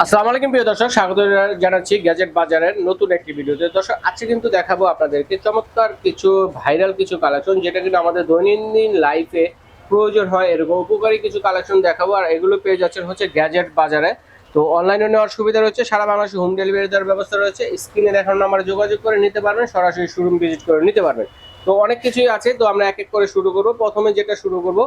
আসসালামু আলাইকুম প্রিয় দর্শক, স্বাগত জানাচ্ছি গ্যাজেট বাজারের নতুন একটি ভিডিওতে। দর্শক, আজকে কিন্তু দেখাবো আপনাদেরকে চমৎকার কিছু ভাইরাল কিছু কালেকশন, যেটা কিন্তু আমাদের দৈনন্দিন লাইফে প্রয়োজন হয় এরকম উপকারী কিছু কালেকশন দেখাবো। আর এগুলো পেয়ে যাচ্ছেন হচ্ছে গ্যাজেট বাজারে। তো অনলাইনে নেওয়ার সুবিধা রয়েছে, সারা বাংলাদেশে হোম ডেলিভারি দেওয়ার ব্যবস্থা রয়েছে। স্ক্রিনে দেখানো নাম্বারে যোগাযোগ করে নিতে পারবেন, সরাসরি শোরুম ভিজিট করে নিতে পারবেন। তো অনেক কিছুই আছে, তো আমরা এক এক করে শুরু করব। প্রথমে যেটা শুরু করব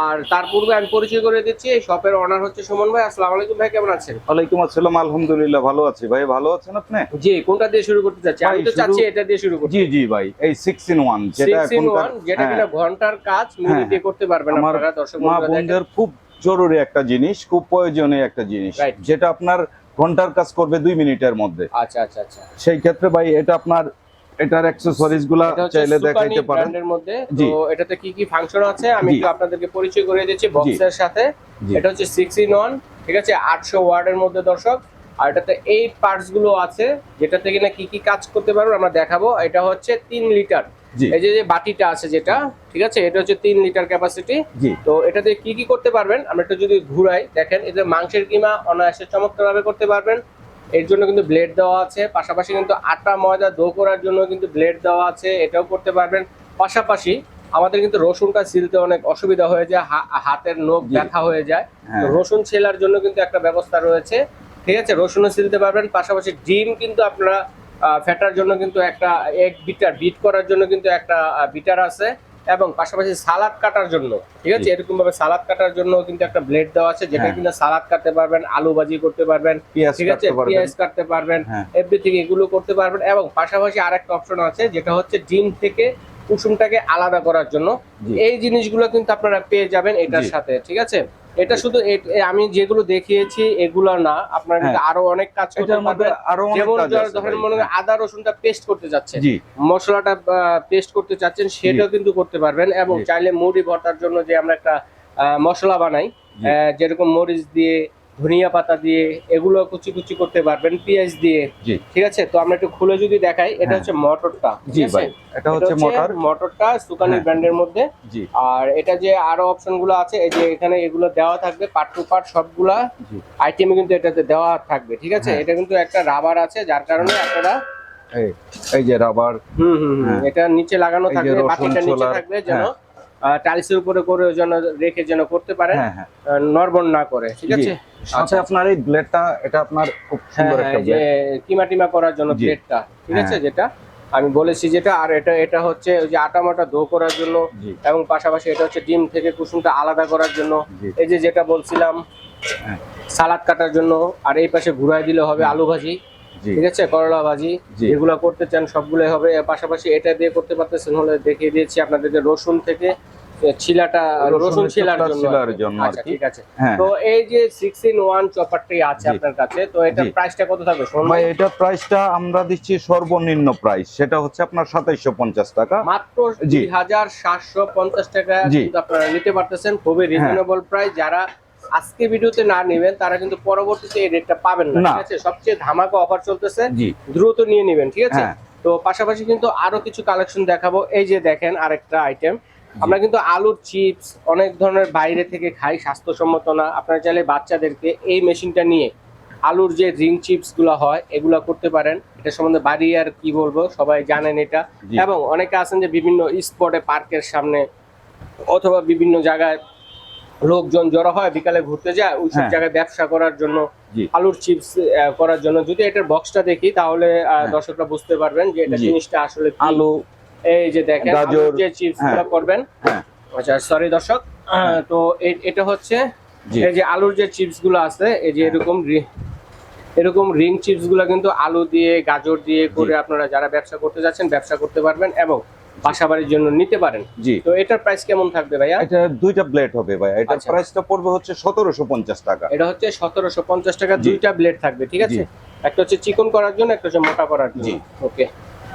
আর তার পূর্বে আমি পরিচয় করে দিচ্ছি এই শপের অনার হচ্ছে সুমন ভাই। আসসালামু আলাইকুম ভাই কেমন আছেন? ওয়ালাইকুম আসসালাম আলহামদুলিল্লাহ ভালো আছি। ভাই ভালো আছেন আপনি? জি কোনটা দিয়ে শুরু করতে চাচ্ছি আমি তো চাচ্ছি এটা দিয়ে শুরু করতে। জি জি ভাই এই সিক্স ইন ওয়ান যেটা সিক্স ইন এখনকার যেটা হ্যাঁ, কিনা ঘণ্টার কাজ মিনিট হ্যাঁ, করতে পারবেন আপনারা দর্শক মা। বোনদের খুব জরুরি একটা জিনিস খুব প্রয়োজনীয় একটা জিনিস. যেটা আপনার ঘণ্টার কাজ করবে দুই মিনিটের মধ্যে। আচ্ছা আচ্ছা আচ্ছা। সেই ক্ষেত্রে ভাই এটা আপনার এটার অ্যাক্সেসরিজগুলা চাইলে দেখাইতে পারেন। ব্র্যান্ডের মধ্যে। তো এটাতে কি কি ফাংশন আছে? আমি একটু আপনাদেরকে পরিচয় করে দিচ্ছি বক্সের সাথে। এটা হচ্ছে সিক্স ইন ওয়ান ঠিক আছে? আটশো ওয়ার্ডের মধ্যে দর্শক। আর এটাতে এই পার্টসগুলো আছে যেটাতে কিনা কি কি কাজ করতে পারব আমরা দেখাবো। এটা হচ্ছে তিন লিটার। এই যে যে বাটিটা আছে যেটা ঠিক আছে? এটা হচ্ছে তিন লিটার ক্যাপাসিটি তো এটাতে কি কি করতে পারবেন? আমরা একটু যদি ঘুরাই দেখেন এতে মাংসের কিমা অনায়াসে চমৎকারভাবে করতে পারবেন। এর জন্য কিন্তু ব্লেড দেওয়া আছে। পাশাপাশি কিন্তু আটা ময়দা দো করার জন্য কিন্তু ব্লেড দেওয়া আছে। এটাও করতে পারবেন। পাশাপাশি আমাদের কিন্তু রসুনটা ছিলতে অনেক অসুবিধা হয়ে যায় হাতের নখ ব্যথা হয়ে যায়। হ্যাঁ। রসুন ছেলার জন্য কিন্তু একটা ব্যবস্থা রয়েছে। ঠিক আছে রসুনও ছিলতে পারবেন। পাশাপাশি ডিম কিন্তু আপনারা ফেটার জন্য কিন্তু একটা এক বিটার বিট করার জন্য কিন্তু একটা বিটার আছে। এবং পাশাপাশি সালাদ কাটার জন্য ঠিক আছে। এরকম ভাবে সালাদ কাটার জন্য কিন্তু একটা ব্লেড দেওয়া আছে যেটা হ্যাঁ। কিনা সালাদ কাটতে পারবেন আলু ভাজি করতে পারবেন পেঁয়াজ ঠিক আছে? পেঁয়াজ কাটতে পারবেন হ্যাঁ। এভরিথিং এগুলো করতে পারবেন এবং পাশাপাশি আরেকটা অপশন আছে যেটা হচ্ছে ডিম থেকে কুসুমটাকে আলাদা করার জন্য। এই জিনিসগুলো কিন্তু আপনারা পেয়ে যাবেন এটার সাথে ঠিক আছে? এটা শুধু আমি যেগুলো দেখিয়েছি এগুলো না। আপনার আরও অনেক কাজ করতে পারবেন। যেমন কাজ ধর- আছে ধরেন মনে করেন আদা রসুনটা পেস্ট করতে যাচ্ছেন। জি। মশলাটা পেস্ট করতে চাচ্ছেন সেটাও কিন্তু করতে পারবেন এবং চাইলে মুড়ি ভর্তার জন্য যে আমরা একটা মশলা বানাই আহ, যেরকম মরিচ দিয়ে ধনিয়া পাতা দিয়ে এগুলো কুচি কুচি করতে পারবেন পেঁয়াজ দিয়ে। ঠিক আছে? তো আমরা একটু খুলে যদি দেখাই এটা হ্যাঁ। হচ্ছে মটরটা জি ভাই এটা হচ্ছে মোটর। মটরটা সুকানি হ্যাঁ। ব্র্যান্ডের মধ্যে। জি। আর এটা যে আরও অপশনগুলো আছে এই যে এখানে এগুলো দেওয়া থাকবে পার্ট টু পার্ট সবগুলা আইটেমে কিন্তু এটাতে দেওয়া থাকবে ঠিক আছে? হ্যাঁ। এটা কিন্তু একটা রাবার আছে যার কারণে আপনারা এই যে রাবার। হুম হুম হুম। এটা নিচে লাগানো থাকবে বাকিটা নিচে থাকবে যেন টাইলসের উপরে করে যেন রেখে যেন করতে পারে নরবন না করে ঠিক আছে? সাথে আপনার এই ব্লেডটা এটা আপনার খুব হ্যাঁ সুন্দর হ্যাঁ, একটা যে ব্লেড কিমা টিমা করার জন্য। প্লেটটা ঠিক আছে হ্যাঁ। যেটা? আমি বলেছি যেটা আর এটা এটা হচ্ছে ওই যে আটা মাটা দো করার জন্য এবং পাশাপাশি এটা হচ্ছে ডিম থেকে কুসুমটা আলাদা করার জন্য। এই যে যেটা বলছিলাম হ্যাঁ। সালাদ কাটার জন্য আর এই পাশে ঘুরাই দিলে হবে আলু ভাজি ঠিক আছে করলা ভাজি জি। যেগুলো করতে চান সবগুলো হবে। পাশাপাশি এটা দিয়ে করতে পারতেছেন হলে দেখিয়ে দিয়েছি আপনাদেরকে রসুন থেকে ছিলাটা রসুন ছিলার জন্য ছিলার জন্য আচ্ছা ঠিক আছে। হ্যাঁ। তো এই যে সিক্স ইন ওয়ান চপারটি আছে আপনার কাছে তো এটা। প্রাইসটা কত থাকবে? ভাই এটা প্রাইসটা আমরা দিচ্ছি সর্বনিম্ন প্রাইস সেটা হচ্ছে আপনার সাতাইশশো পঞ্চাশ টাকা। মাত্র জি। দুই হাজার সাতশো পঞ্চাশ টাকা কিন্তু আপনারা নিতে পারতেছেন। খুবই হ্যাঁ। রিজনেবল প্রাইস যারা আজকে ভিডিওতে না নেবেন তারা কিন্তু পরবর্তীতে এই রেটটা পাবেন না। না। ঠিক আছে? সবচেয়ে ধামাকা অফার চলতেছে। দ্রুত নিয়ে নেবেন ঠিক আছে? হ্যাঁ। তো পাশাপাশি কিন্তু আরও কিছু কালেকশন দেখাবো। এই যে দেখেন আরেকটা আইটেম আমরা কিন্তু আলুর চিপস অনেক ধরনের বাইরে থেকে খাই স্বাস্থ্যসম্মত না। আপনারা চাইলে বাচ্চাদেরকে এই মেশিনটা নিয়ে আলুর যে রিং চিপসগুলো হয় এগুলা করতে পারেন। এটা সম্বন্ধে বাড়ি আর কি বলব? সবাই জানেন এটা। এবং অনেকে আছেন যে বিভিন্ন স্পটে পার্কের সামনে অথবা বিভিন্ন জায়গায় লোকজন জড়ো হয় বিকালে ঘুরতে যায় ওই সব হ্যাঁ। জায়গায় ব্যবসা করার জন্য আলুর চিপস করার জন্য। যদি এটার বক্সটা দেখি তাহলে আহ, হ্যাঁ। দর্শকরা বুঝতে পারবেন যে এটা জিনিসটা আসলে আলু এই যে দেখেন গাজর, যে চিপসগুলো হ্যাঁ। করবেন। হ্যাঁ। আচ্ছা সরি দর্শক তো এটা হচ্ছে এই যে আলুর যে চিপসগুলো আছে এই যে হ্যাঁ। এরকম এরকম রিং চিপসগুলো কিন্তু আলু দিয়ে গাজর দিয়ে করে আপনারা যারা ব্যবসা করতে যাচ্ছেন ব্যবসা করতে পারবেন এবং বাসাবাড়ির জন্য নিতে পারেন। জি। তো এটার প্রাইস কেমন থাকবে ভাইয়া? এটা দুইটা ব্লেড হবে ভাই এটার আচ্ছা। প্রাইসটা পড়বে হচ্ছে সতেরোশো পঞ্চাশ টাকা। এটা হচ্ছে সতেরোশো পঞ্চাশ টাকা দুইটা ব্লেড থাকবে ঠিক আছে? একটা হচ্ছে চিকন করার জন্য একটা হচ্ছে মোটা করার জন্য। জি। ওকে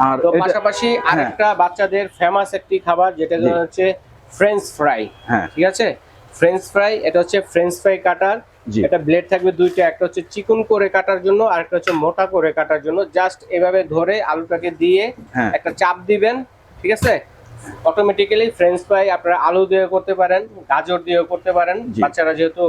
আর পাশাপাশি আরেকটা বাচ্চাদের ফেমাস একটি খাবার যেটা হচ্ছে ফ্রেঞ্চ ফ্রাই হ্যাঁ। ঠিক আছে? ফ্রেঞ্চ ফ্রাই এটা হচ্ছে ফ্রেঞ্চ ফ্রাই কাটার। এটা ব্লেড থাকবে দুইটা একটা হচ্ছে চিকন করে কাটার জন্য আর একটা হচ্ছে মোটা করে কাটার জন্য। জাস্ট এভাবে ধরে আলুটাকে দিয়ে হ্যাঁ। একটা চাপ দিবেন ঠিক আছে? অটোমেটিক্যালি ফ্রেঞ্চ ফ্রাই আপনারা আলু দিয়ে করতে পারেন গাজর দিয়েও করতে পারেন। বাচ্চারা যেহেতু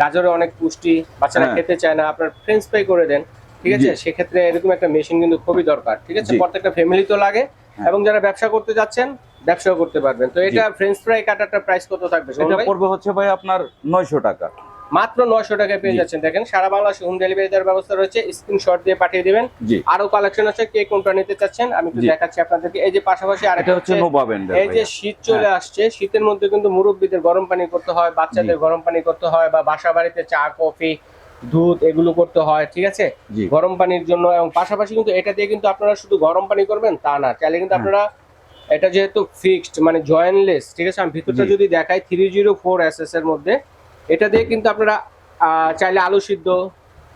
গাজরে অনেক পুষ্টি বাচ্চারা হ্যাঁ। খেতে চায় না আপনার ফ্রেঞ্চ ফ্রাই করে দেন। ঠিক আছে? সেক্ষেত্রে এরকম একটা মেশিন কিন্তু খুবই দরকার ঠিক আছে? প্রত্যেকটা ফ্যামিলি তো লাগে হ্যাঁ। এবং যারা ব্যবসা করতে যাচ্ছেন ব্যবসা করতে পারবেন। তো এটা ফ্রেঞ্চ ফ্রাই কাটারটা প্রাইস কত থাকবে? এটা পড়বে হচ্ছে ভাই আপনার নয়শো টাকা। মাত্র নয়শো টাকায় পেয়ে যাচ্ছেন। দেখেন সারা বাংলাদেশে হোম ডেলিভারি দেওয়ার ব্যবস্থা রয়েছে। স্ক্রিনশট দিয়ে পাঠিয়ে দিবেন। আরও কালেকশন আছে কে কোনটা নিতে চাচ্ছেন আমি একটু দেখাচ্ছি আপনাদেরকে। এই যে পাশাপাশি আরেকটা হচ্ছে এই যে শীত চলে আসছে শীতের মধ্যে কিন্তু মুরব্বীদের গরম পানি করতে হয় বাচ্চাদের গরম পানি করতে হয় বা বাসা বাড়িতে চা কফি দুধ এগুলো করতে হয় ঠিক আছে? গরম পানির জন্য এবং পাশাপাশি কিন্তু এটা দিয়ে কিন্তু আপনারা শুধু গরম পানি করবেন তা না। চাইলে কিন্তু হ্যাঁ। আপনারা এটা যেহেতু ফিক্সড মানে জয়েনলেস ঠিক আছে? আমি ভিতরটা যদি দেখাই three zero four S S এর মধ্যে এটা দিয়ে কিন্তু আপনারা চাইলে আলু সিদ্ধ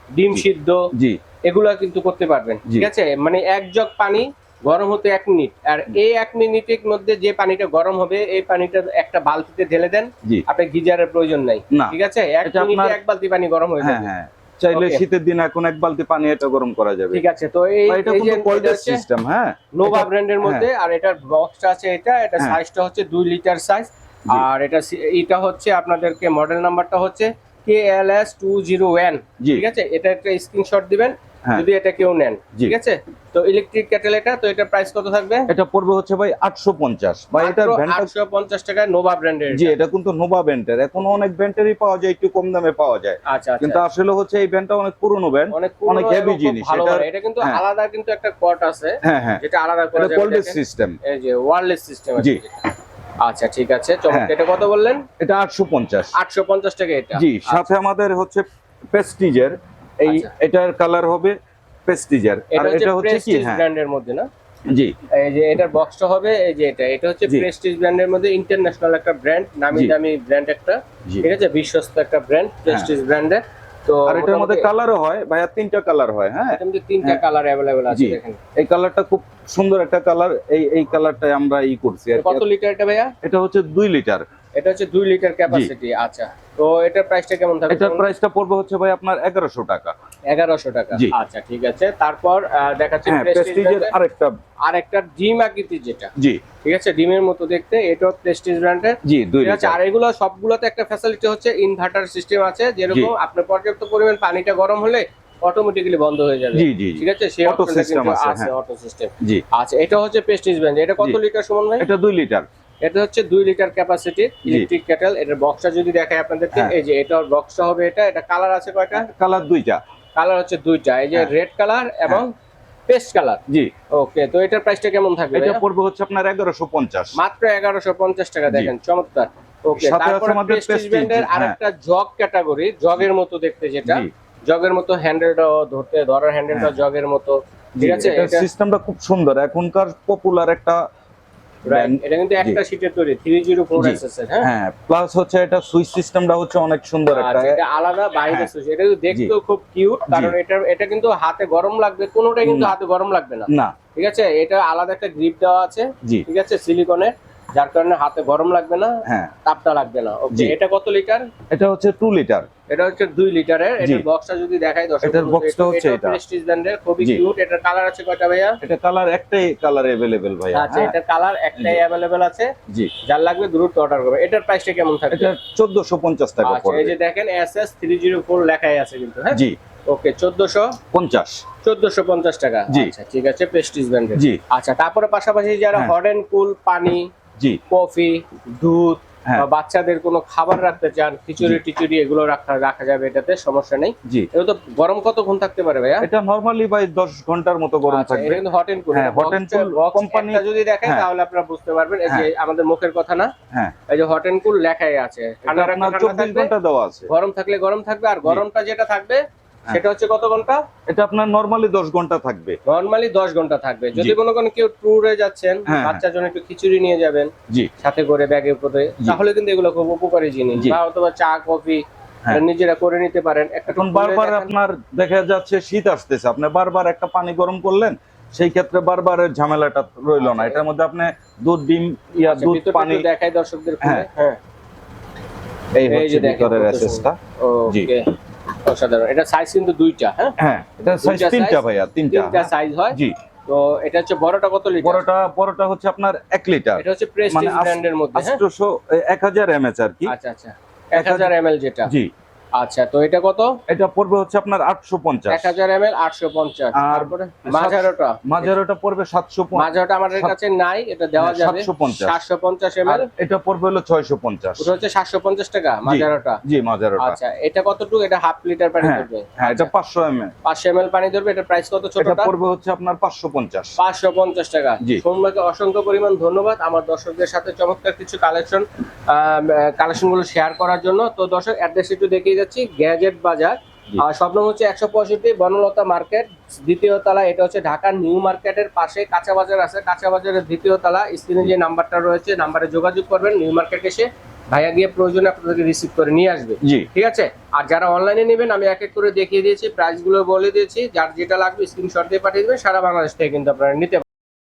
ডিম সিদ্ধ জি। এগুলা কিন্তু করতে পারবেন ঠিক আছে? মানে এক জগ পানি গরম হতে এক মিনিট। আর এই এক মিনিটের মধ্যে যে পানিটা গরম হবে এই পানিটা একটা বালতিতে ঢেলে দেন। জি। আপনার গিজারের প্রয়োজন নাই। ঠিক আছে? এক মিনিটে এক বালতি পানি গরম হয়ে হ্যাঁ যাবে। হ্যাঁ। চাইলে শীতের দিন এখন এক বালতি পানি এটা গরম করা যাবে। ঠিক আছে তো এই এটা কিন্তু কোল্ড এটা সিস্টেম হ্যাঁ। নোভা ব্র্যান্ডের মধ্যে আর এটার বক্সটা আছে এটা এটা হ্যাঁ। সাইজটা হচ্ছে দুই লিটার সাইজ আর এটা এটা হচ্ছে আপনাদেরকে মডেল নাম্বারটা হচ্ছে K L S two zero one জি। ঠিক আছে? এটা একটা স্ক্রিনশট দিবেন। হ্যাঁ যদি এটা কেউ নেন ঠিক আছে? তো ইলেকট্রিক ক্যাটেল এটা তো এটার প্রাইস কত থাকবে? এটা পড়বে হচ্ছে ভাই আটশো পঞ্চাশ। বা এটার ভ্যানটা আটশো পঞ্চাশ টাকায় নোভা ব্র্যান্ডের জি এটা। কিন্তু নোভা ব্যান্ডের এখন অনেক ব্যান্ডেরই পাওয়া যায় একটু কম দামে পাওয়া যায়। আচ্ছা কিন্তু আচ্ছা আসলে হচ্ছে এই ব্যান্ডটা অনেক পুরনো ব্যান্ড অনেক খুব জিনিস, এটা কিন্তু হ্যাঁ। আলাদা কিন্তু একটা কট আছে হ্যাঁ হ্যাঁ। যেটা আলাদা করা এটা যাবে সিস্টেম এই যে ওয়্যারলেস সিস্টেম জি। আচ্ছা ঠিক আছে। চমৎকার হ্যাঁ। এটা কত বললেন? এটা আটশো পঞ্চাশ। আটশো পঞ্চাশ টাকা এটা। জি সাথে আমাদের হচ্ছে পেস্টিজের এই আচ্ছা। এটার কালার হবে প্রেস্টিজার আর এটা হচ্ছে কি? হ্যাঁ। ব্র্যান্ডের মধ্যে না? জি। এই যে এটার বক্সটা হবে এই যে এটা। এটা হচ্ছে। প্রেস্টিজ ব্র্যান্ডের মধ্যে ইন্টারন্যাশনাল একটা ব্র্যান্ড নামি। দামি ব্র্যান্ড একটা। ঠিক আছে? বিশ্বস্ত একটা ব্র্যান্ড প্রেস্টিজ ব্র্যান্ডের তো আর এটার মধ্যে কালারও হয়। ভাইয়া তিনটা কালার হয় হ্যাঁ? এটার মধ্যে তিনটা হ্যাঁ। কালার অ্যাভেলেবেল আছে দেখেন। এই কালারটা খুব সুন্দর একটা কালার এই এই কালারটাই আমরা ই করছি আর কত লিটার এটা ভাইয়া? এটা হচ্ছে দুই লিটার এটা হচ্ছে দুই লিটার ক্যাপাসিটি আচ্ছা। তো এটার প্রাইসটা কেমন থাকবে এটার প্রাইসটা পড়বে হচ্ছে ভাই আপনার এগারোশো টাকা। এগারোশো টাকা। আচ্ছা ঠিক আছে। তারপর দেখাচ্ছে হ্যাঁ প্রেস্টিজের আরেকটা আর একটা ডিম আকৃতি যেটা। জি। ঠিক আছে? ডিমের মতো দেখতে এটাও প্রেস্টিজ ব্র্যান্ডের জি দুই আছে? লিটার। আর এগুলো সবগুলোতে একটা ফ্যাসিলিটি হচ্ছে ইনভার্টার সিস্টেম আছে যেরকম আপনার পর্যাপ্ত পরিমাণ পানিটা গরম হলে অটোমেটিক্যালি বন্ধ হয়ে যাবে। জি জি ঠিক আছে? সেই অটো সিস্টেম আছে, হ্যাঁ। অটো সিস্টেম জি। আচ্ছা এটা হচ্ছে প্রেস্টিজ ব্র্যান্ড এটা কত লিটার সমান ভাই? এটা দুই লিটার। এটা হচ্ছে দুই লিটার ক্যাপাসিটি ইলেকট্রিক ক্যাটেল এটার বক্সটা যদি দেখায় আপনাদেরকে হ্যাঁ। এই যে এটার বক্সটা হবে এটা এটা কালার আছে কয়টা? কালার দুইটা। কালার হচ্ছে দুইটা এই যে হ্যাঁ। রেড কালার এবং পেস্ট কালার জি। ওকে তো এটার প্রাইসটা কেমন থাকবে এটা পড়বে হচ্ছে আপনার এগারোশো পঞ্চাশ। মাত্র এগারোশো পঞ্চাশ টাকা দেখেন চমৎকার। ওকে তারপরে আমাদের প্রেস্টিজ ব্র্যান্ডের হ্যাঁ। আরেকটা জগ ক্যাটাগরি জগের মতো দেখতে যেটা। জগের মতো হ্যান্ডেলটাও ধরতে ধরার হ্যান্ডেলটা হ্যাঁ। জগের মতো। ঠিক আছে? এটা সিস্টেমটা খুব সুন্দর। এখনকার পপুলার একটা। এটা কিন্তু একটা শীটের তৈরি এর হ্যাঁ? হ্যাঁ প্লাস হচ্ছে এটা সুইচ সিস্টেমটা হচ্ছে অনেক সুন্দর একটা। আচ্ছা, এটা আলাদা বাইরে হ্যাঁ। সুইচ এটা দেখতেও খুব কিউট কারণ এটা এটা কিন্তু হাতে গরম লাগবে কোনোটাই কিন্তু হাতে গরম লাগবে না। না। ঠিক আছে? এটা আলাদা একটা গ্রিপ দেওয়া আছে ঠিক আছে? সিলিকনের যার কারণে হাতে গরম লাগবে না হ্যাঁ। তাপটা লাগবে না। এটা কত লিটার এটা হচ্ছে টু লিটার এটা হচ্ছে দুই লিটারের জি। এটার বক্সটা যদি দেখাই দর্শক এটার boxটা হচ্ছে এটা। প্রেস্টিজ ব্র্যান্ডের খুবই জি। কিউট এটার কালার আছে কয়টা ভাইয়া এটা কালার একটাই কালার अवेलेबल ভাই আচ্ছা এটার কালার একটাই অ্যাভেলেবেল আছে জি যার লাগবে দ্রুত অর্ডার করবে এটার প্রাইসটা কেমন থাকবে এটা 1450 টাকা আচ্ছা এই পড়বে যে দেখেন এসএস 304 লেখাই আছে কিন্তু হ্যাঁ জি ওকে 1400 50 1450 টাকা জি। আচ্ছা ঠিক আছে প্রেস্টিজ ব্র্যান্ডের জি আচ্ছা তারপরে পাশাপাশি যারা হ্যাঁ। হট এন্ড কুল পানি জি কফি দুধ হ্যাঁ। বা বাচ্চাদের কোনো খাবার রাখতে চান খিচুড়ি টিচুড়ি এগুলো রাখা রাখা যাবে এটাতে সমস্যা নেই। জি। এটা তো গরম কতক্ষণ থাকতে পারে ভাইয়া? এটা নরমালি ভাই 10 ঘণ্টার মতো গরম আচ্ছা, থাকবে। কিন্তু হট এন্ড কুল হ্যাঁ, hot and cool company- যদি দেখেন হ্যাঁ। তাহলে আপনারা বুঝতে পারবেন এই যে আমাদের মুখের কথা না? হ্যাঁ। এই যে হট এন্ড কুল লেখাই আছে। ঠান্ডা ঠান্ডা 24 ঘণ্টা দেওয়া আছে। গরম থাকলে গরম থাকবে আর গরমটা যেটা থাকবে হ্যাঁ। সেটা হচ্ছে কত ঘণ্টা? এটা আপনার নরমালি 10 ঘণ্টা থাকবে। নরমালি দশ ঘণ্টা থাকবে। যদি কোনো কোনো কেউ ট্যুরে যাচ্ছেন হ্যাঁ, বাচ্চার জন্য একটু খিচুড়ি নিয়ে যাবেন জি। সাথে করে ব্যাগে করে। তাহলে কিন্তু এগুলো খুব উপকারী জিনিস। বা অথবা চা কফি হ্যাঁ। নিজেরা করে নিতে পারেন। এখন বারবার আপনার দেখা যাচ্ছে শীত আসতেছে। আপনি বারবার একটা পানি গরম করলেন সেই ক্ষেত্রে বারবার ঝামেলাটা রইল না। আচ্ছা। এটার মধ্যে আপনি দুধ ডিম ইয়া আচ্ছা, দুধ পানি দেখাই দর্শকদের হ্যাঁ। হ্যাঁ। এই হচ্ছে ভিতরের অ্যাসেসটা ওকে অসাধারণ। এটা সাইজ কিন্তু দুইটা হ্যাঁ? হ্যাঁ এটা সাইজ তিনটা ভাইয়া তিনটা তিনটা সাইজ হয়। জি। তো এটা হচ্ছে বড়টা কত লিটার বড়টা বড়টা হচ্ছে আপনার এক লিটার এটা হচ্ছে প্রেস্টিজ ব্র্যান্ডের মধ্যে হ্যাঁ? আষ্টশো এক হাজার এমএচ আর কি। আচ্ছা আচ্ছা। এক হাজার এম যেটা। জি। আচ্ছা তো এটা কত? এটা পড়বে হচ্ছে আপনার আটশো পঞ্চাশ। এক হাজার এম এল আটশো পঞ্চাশ। তারপরে মাঝারোটা। মাঝারোটা পড়বে সাতশো মাঝারোটা আমাদের কাছে নাই এটা দেওয়া হ্যাঁ, যাবে। 750 সাতশো পঞ্চাশ এম এল এটা পড়বে হলো ছয়শো পঞ্চাশ। ওটা হচ্ছে সাতশো পঞ্চাশ টাকা মাঝারোটা। জি মাঝারোটা। আচ্ছা এটা কতটুকু? এটা হাফ লিটার পানি হ্যাঁ, ধরবে। হ্যাঁ এটা পাঁচশো এম পাঁচশো এম এল পানি ধরবে এটা প্রাইস কত এটা পড়বে হচ্ছে আপনার পাঁচশো পঞ্চাশ। পাঁচশো পঞ্চাশ টাকা। জি। সোমবারকে অসংখ্য পরিমাণ ধন্যবাদ আমার দর্শকদের সাথে চমৎকার কিছু কালেকশন কালেকশনগুলো শেয়ার করার জন্য। তো দর্শক অ্যাড্রেস একটু দেখিয়ে যাচ্ছি গ্যাজেট বাজার। আর স্বপ্ন হচ্ছে একশো পঁয়ষট্টি বনলতা মার্কেট দ্বিতীয় তলা এটা হচ্ছে ঢাকা নিউ মার্কেটের পাশে কাঁচা বাজার আছে। কাঁচা বাজারের দ্বিতীয় তলা স্ক্রিনে যে নাম্বারটা রয়েছে নাম্বারে যোগাযোগ করবেন নিউ মার্কেট এসে ভাইয়া গিয়ে প্রয়োজনে আপনাদেরকে রিসিভ করে নিয়ে আসবে। ঠিক আছে? আর যারা অনলাইনে নেবেন আমি এক এক করে দেখিয়ে দিয়েছি প্রাইসগুলো বলে দিয়েছি যার যেটা লাগবে স্ক্রিনশট দিয়ে পাঠিয়ে দেবেন সারা বাংলাদেশ থেকে কিন্তু আপনারা নিতে